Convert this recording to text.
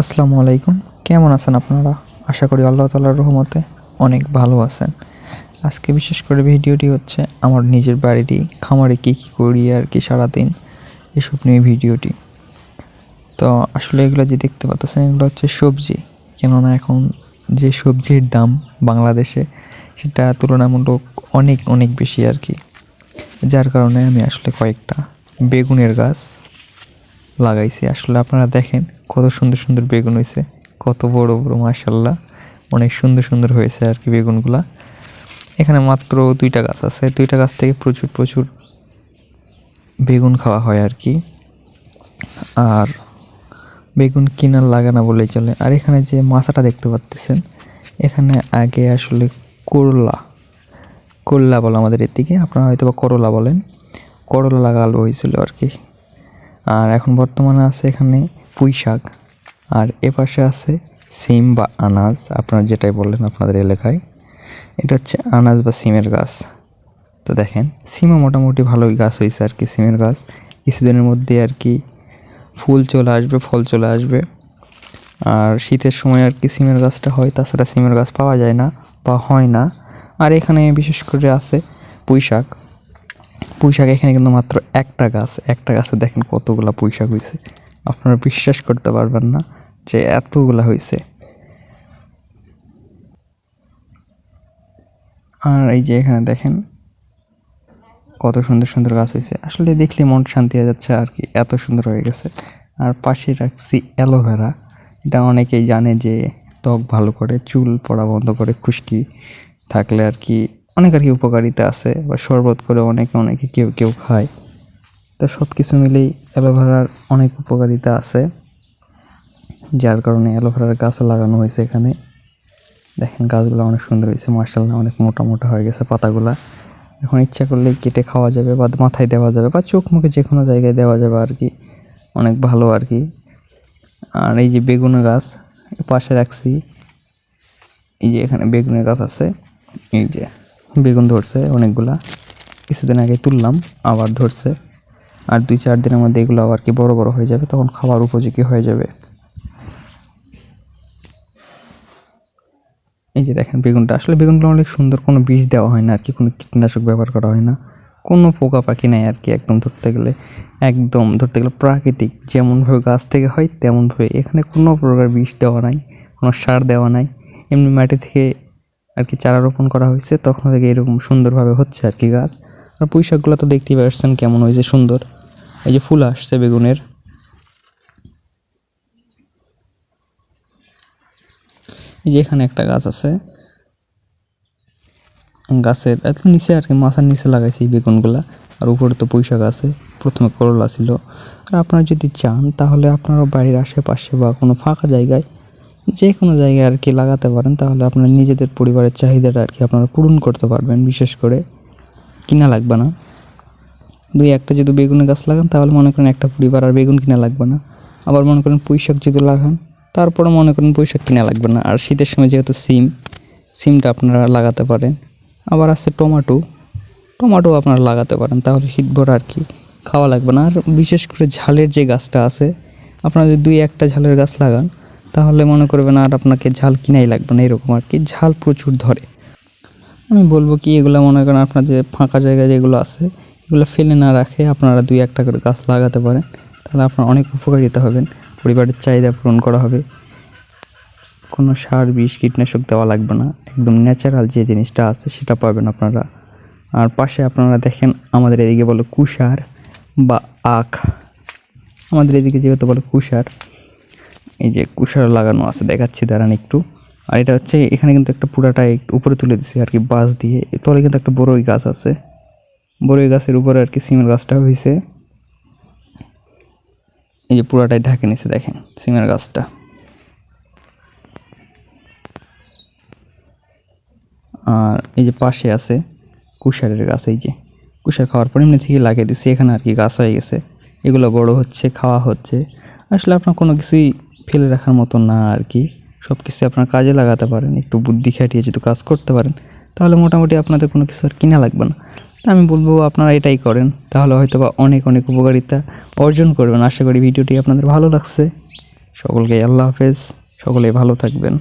আসসালামু আলাইকুম। কেমন আছেন আপনারা? আশা করি আল্লাহ তালার রহমতে অনেক ভালো আছেন। আজকে বিশেষ করে ভিডিওটি হচ্ছে আমার নিজের বাড়িরই খামারে কী কী করি আর কি সারাদিন এসব নিয়ে ভিডিওটি। তো আসলে এগুলো যে দেখতে পাচ্ছেন এগুলো হচ্ছে সবজি। কেননা এখন যে সবজির দাম বাংলাদেশে সেটা তুলনামূলক অনেক অনেক বেশি আর কি। যার কারণে আমি আসলে কয়েকটা বেগুনের গাছ লাগাইছি। আসলে আপনারা দেখেন কত সুন্দর সুন্দর বেগুন হয়েছে কত বড় বড় মাশাল্লাহ অনেক সুন্দর সুন্দর হয়েছে আর কি বেগুনগুলা। এখানে মাত্র দুইটা গাছ আছে, দুইটা গাছ থেকে প্রচুর প্রচুর বেগুন খাওয়া হয় আর কি। আর বেগুন কিনার লাগে না বলেই চলে। আর এখানে যে মাছাটা দেখতে পাচ্ছেন এখানে আগে আসলে করলা করলা বলে আমাদের এদিকে, আপনারা হয়তো বা করলা বলেন। করলা লাগালো হয়েছিল আর কি। আর এখন বর্তমানে আছে এখানে পুঁই শাক। আর এপাশে আছে সিম বা আনাজ, আপনারা যেটাই বললেন আপনাদের এলাকায়। এটা হচ্ছে আনাজ বা সিমের গাছ। তো দেখেন, সিমও মোটামুটি ভালোই গাছ হয়েছে আর কি, সিমের গাছ। কিছুদিনের মধ্যে আর কি ফুল চলে আসবে, ফল চলে আসবে। আর শীতের সময় আর কি সিমের গাছটা হয়, তাছাড়া সিমের গাছ পাওয়া যায় না বা হয় না। আর এখানে বিশেষ করে আছে পুঁই শাক। পুঁই শাক এখানে কিন্তু মাত্র একটা গাছ, একটা গাছে দেখেন কতগুলা পুঁই শাক হয়েছে আপনারা বিশ্বাস করতে পারবেন না যে এতগুলা হয়েছে আর এই যে এখানে দেখেন, কত সুন্দর সুন্দর গাছ হয়েছে আসলে দেখলে মন শান্তি হয়ে যাচ্ছে আর কি, এত সুন্দর হয়ে গেছে। আর পাশে রাখছি অ্যালোভেরা। এটা অনেকেই জানে যে ত্বক ভালো করে, চুল পড়া বন্ধ করে, খুশকি থাকলে আর কি অনেক আর কি উপকারিতা আছে বা শরবত করে অনেকে অনেকে কেউ কেউ খায়। তো সব কিছু মিলেই অ্যালোভেরার অনেক উপকারিতা আছে, যার কারণে অ্যালোভেরার গাছ লাগানো হয়েছে এখানে। দেখেন গাছগুলো অনেক সুন্দর হয়েছে, মার্শাল্লাহ অনেক মোটা মোটা হয়ে গেছে পাতাগুলা। এখন ইচ্ছা করলে কেটে খাওয়া যাবে বা মাথায় দেওয়া যাবে বা চোখ মুখে যে কোনো জায়গায় দেওয়া যাবে আর কি, অনেক ভালো আর কি। আর এই যে বেগুন গাছ পাশে রাখছি, এই যে এখানে বেগুনের গাছ আছে, এই যে বেগুন ধরছে অনেকগুলা। কিছুদিন আগে তুললাম, আবার ধরছে। আর দুই চার দিনের মধ্যে এগুলো আবার কি বড় বড় হয়ে যাবে? তখন খাবার উপযোগী হয়ে যাবে। এই যে দেখেন বেগুনটা। আসলে বেগুনগুলো অনেক সুন্দর, কোনো বীজ দেওয়া হয় না আর কি, কোনো কীটনাশক ব্যবহার করা হয় না। কোনো পোকা পাখি নেই আর কি, একদম ধরতে গেলে, একদম ধরতে গেলে প্রাকৃতিক। যেমনভাবে গাছ থেকে হয়, তেমনভাবে। এখানে কোনো প্রকার বিষ দেওয়া নাই, কোনো সার দেওয়া নাই। এমনি মাটি থেকে আর কি চারা রোপণ করা হয়েছে, তখন থেকে এরকম সুন্দরভাবে হচ্ছে আর কি গাছ। আর পুঁই শাকগুলো তো দেখতেই পাচ্ছেন কেমন হয়েছে, সুন্দর। এই যে ফুল আসছে বেগুনের। এই যে এখানে একটা গাছ আছে। গাছের এত নিচে আর কি, মাথার নিচে লাগাইছি বেগুনগুলা। আর উপরে তো পুঁইশাক আছে, প্রথমে করলা ছিল। আর আপনারা যদি চান, তাহলে আপনারা বাড়ির আশেপাশে বা কোনো ফাঁকা জায়গায় যে কোনো জায়গায় আর কি লাগাতে পারেন। তাহলে আপনার নিজেদের পরিবারের চাহিদাটা আর কি আপনারা পূরণ করতে পারবেন, বিশেষ করে কিনা লাগবে না। দুই একটা যদি বেগুনের গাছ লাগান, তাহলে মনে করেন একটা পরিবার আর বেগুন কিনা লাগবে না। আবার মনে করেন পুঁই শাক যদি লাগান তারপরে মনে করেন পুঁই শাক কিনা লাগবে না। আর শীতের সময় যেহেতু সিম, সিমটা আপনারা লাগাতে পারেন। আবার আছে টমেটো টমেটো আপনারা লাগাতে পারেন, তাহলে শীত ভরা আর কি খাওয়া লাগবে না। আর বিশেষ করে ঝালের যে গাছটা আছে, আপনারা যদি দুই একটা ঝালের গাছ লাগান, তাহলে মনে করবেন আর আপনাকে ঝাল কিনাই লাগবে না, এরকম আর কি। ঝাল প্রচুর ধরে। আমি বলব কি, এগুলো মনে করেন আপনার যে ফাঁকা জায়গায় যেগুলো আছে এগুলো ফেলে না রাখে আপনারা দুই একটা করে গাছ লাগাতে পারেন। তাহলে আপনার অনেক উপকারিতা হবেন। পরিবারের চাহিদা পূরণ করা হবে। কোনো সার, বিষ, কীটনাশক দেওয়া লাগবে না। একদম ন্যাচারাল যে জিনিসটা আছে সেটা পাবেন আপনারা। আর পাশে আপনারা দেখেন আমাদের এদিকে বলে কুষার বা আখ। আমাদের এদিকে যেহেতু বলে কুষার, এই যে কুষার লাগানো আছে, দেখাচ্ছি দাঁড়ান একটু। আর এটা হচ্ছে, এখানে কিন্তু একটা পুরাটা উপরে তুলে দিছি আর কি, বাঁশ দিয়ে। তলে কিন্তু একটা বড়ই গাছ আছে। বড়ই গাছের উপরে আর কি সিমের গাছটা হয়েছে এই যে পুরাটাই ঢাকে নিছে, দেখেন সিমের গাছটা। আর এই যে পাশে আছে কুষারের গাছ, এই যে। কুষার খাওয়ার পর এমনি থেকে লাগিয়ে দিচ্ছি এখানে আর কি গাছ হয়ে গেছে। এগুলো বড় হচ্ছে, খাওয়া হচ্ছে। আসলে আপনার কোনো কিছুই ফেলে রাখার মতো না আর কি। সব কিছু আপনার কাজে লাগাতে পারেন, একটু বুদ্ধি খাটিয়ে যদি কাজ করতে পারেন, তাহলে মোটামুটি আপনাদের কোনো কিছু আর কিনা লাগবে না। তা আমি বলব আপনারা এটাই করেন। তাহলে হয়তো বা অনেক অনেক উপকারিতা অর্জন করবেন। আশা করি ভিডিওটি আপনাদের ভালো লাগছে। সকলকে আল্লাহ হাফেজ। সকলেই ভালো থাকবেন।